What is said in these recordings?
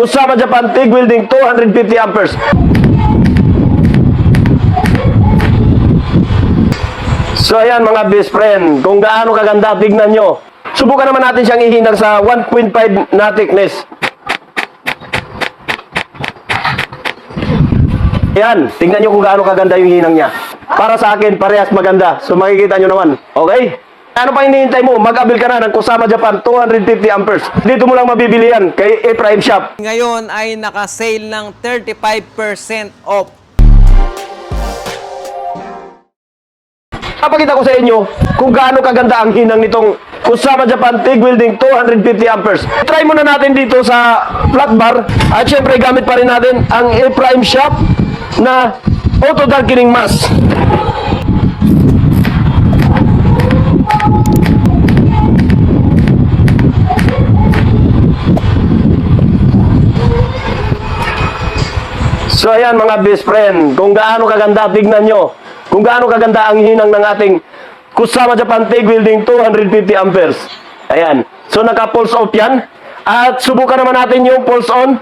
Kusama Japan TIG Welding 250 amperes. So ayan mga best friend, kung gaano kaganda, tignan nyo. Subukan naman natin siyang ihinang sa 1.5 na thickness. Ayan, tingnan nyo kung gaano kaganda yung hinang niya. Para sa akin, parehas maganda. So makikita nyo naman. Okay? Ano pa hinihintay mo? Mag-abil ka na ng Kusama Japan 250 amperes. Dito mo lang mabibili yan kay Ephraim Shop. Ngayon ay naka-sale ng 35% off. Papakita ko sa inyo kung gaano kaganda ang hinang nitong Kusama Japan TIG Welding 250 amperes. Try muna natin dito sa flat bar at syempre gamit pa rin natin ang Ephraim Shop na auto darkening mask. So ayan mga best friend, kung gaano kaganda, tignan nyo. Kung gaano kaganda ang hinang ng ating Kusama Japan TIG Welding 250 amperes. Ayan. So naka-pulse off yan. At subukan naman natin yung pulse on.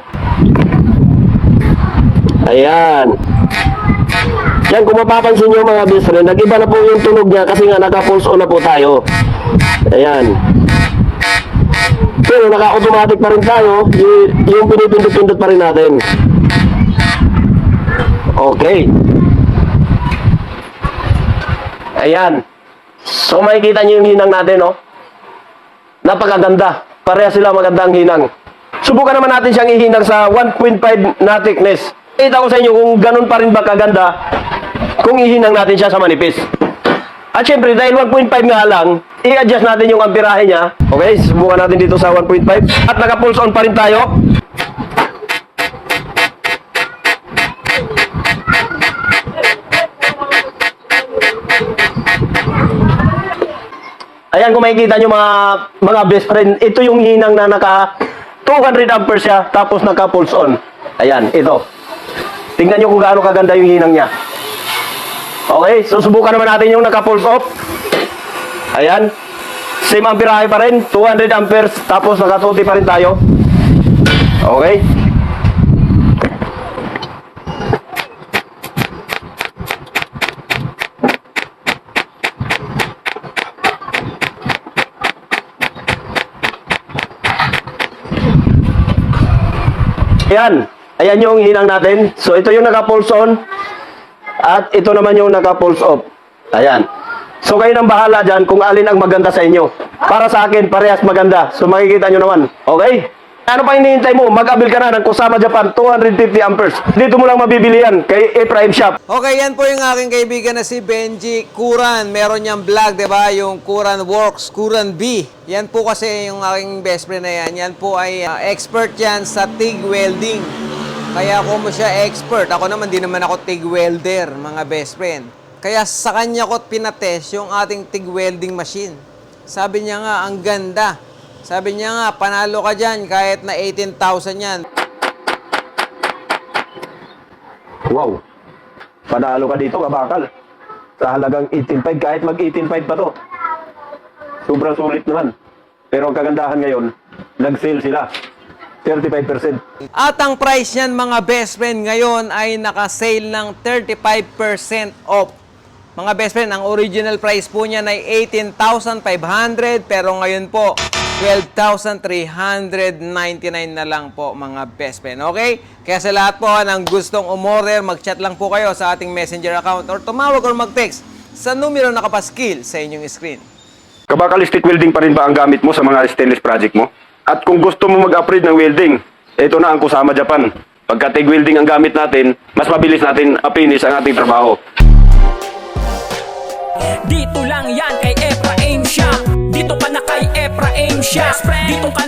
Ayan. Yan, kung mapapansin nyo mga best friend, nag-iba na po yung tunog niya kasi nga naka-pulse on na po tayo. Ayan. Pero naka-automatic pa rin tayo, yung pinipindot-pindot pa rin natin. Okay. Ayan. So makikita niyo yung hinang natin, no? Napakaganda. Pareha sila magandang hinang. Subukan naman natin siyang ihinang sa 1.5 na thickness. Kita ko sa inyo kung ganun pa rin ba kaganda kung ihinang natin siya sa manipis. At syempre, dahil 1.5 nga lang, i-adjust natin yung amperahe niya. Okay, subukan natin dito sa 1.5. At naka-pulse on pa rin tayo. Ayan kung makikita nyo mga, mga best friend, ito yung hinang na naka 200 amperes siya, tapos naka pulse on. Ayan, ito. Tingnan nyo kung gaano kaganda yung hinang niya. Okay, so subukan naman natin yung naka pulse off. Ayan. Same amperahe pa rin, 200 amperes, tapos naka 20 pa rin tayo. Okay. Ayan. Ayan yung hinang natin. So, ito yung naka-pulse on. At ito naman yung naka-pulse off. Ayan. So, kayo nang bahala dyan kung alin ang maganda sa inyo. Para sa akin, parehas maganda. So, makikita nyo naman. Okay? Ano pa hinihintay mo? Mag-abil ka na ng Kusama Japan 250 amperes. Dito mo lang mabibili yan kay Ephraim Shop. Okay, yan po yung aking kaibigan na si Benji Kuran. Meron niyang vlog, di ba? Yung Kuran Works, Kuran B. Yan po kasi yung aking best friend na yan. Yan po ay uh, expert yan sa TIG welding. Kaya ako mo siya expert. Ako naman, di naman ako TIG welder, mga best friend. Kaya sa kanya ko pinatest yung ating TIG welding machine. Sabi niya nga, ang ganda. Sabi niya nga, panalo ka dyan kahit na 18,000 yan. Wow. Panalo ka dito, kabakal. Sa halagang 18.5, kahit mag 18.5 pa to. Sobrang sulit naman. Pero ang kagandahan ngayon, nag-sale sila. 35%. At ang price niyan mga best friend ngayon ay naka-sale ng 35% off. Mga best friend, ang original price po niyan ay 18,500 pero ngayon po 12,399 na lang po mga best friend. Okay? Kaya sa lahat po ng gustong umorder, mag-chat lang po kayo sa ating messenger account or tumawag or mag-text sa numero na nakapaskil sa inyong screen. Kabakal stick welding pa rin ba ang gamit mo sa mga stainless project mo? At kung gusto mo mag-upgrade ng welding, ito na ang Kusama Japan. Pagka TIG welding ang gamit natin, mas mabilis natin apinish ang ating trabaho. Dito lang yan kay Ephraim Shop Dito ka na kay Ephraim Shop Dito ka